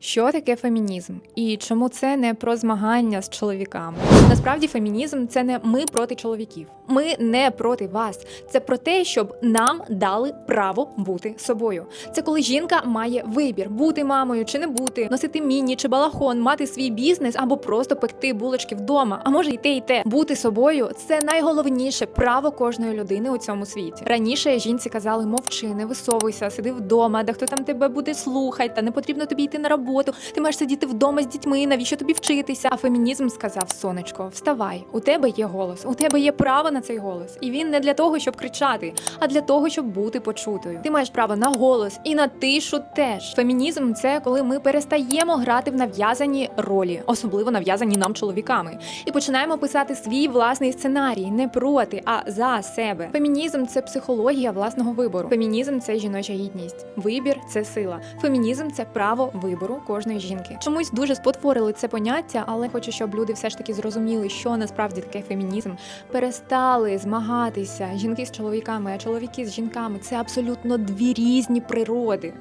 Що таке фемінізм і чому це не про змагання з чоловіками? Насправді, фемінізм це не ми проти чоловіків. Ми не проти вас. Це про те, щоб нам дали право бути собою. Це коли жінка має вибір бути мамою чи не бути, носити міні чи балахон, мати свій бізнес або просто пекти булочки вдома. А може й те, і те. Бути собою це найголовніше право кожної людини у цьому світі. Раніше жінці казали: мовчи, не висовуйся, сиди вдома, де хто там тебе буде слухати, та не потрібно тобі йти на роботу. Ти маєш сидіти вдома з дітьми. Навіщо тобі вчитися? А фемінізм сказав: сонечко, вставай, у тебе є голос, у тебе є право на цей голос. І він не для того, щоб кричати, а для того, щоб бути почутою. Ти маєш право на голос і на тишу теж. Фемінізм це коли ми перестаємо грати в нав'язані ролі, особливо нав'язані нам чоловіками, і починаємо писати свій власний сценарій не проти, а за себе. Фемінізм це психологія власного вибору. Фемінізм це жіноча гідність. Вибір це сила. Фемінізм це право вибору кожної жінки. Чомусь дуже спотворили це поняття, але хочу, щоб люди все ж таки зрозуміли, що насправді таке фемінізм. Перестали змагатися жінки з чоловіками, а чоловіки з жінками. Це абсолютно дві різні природи.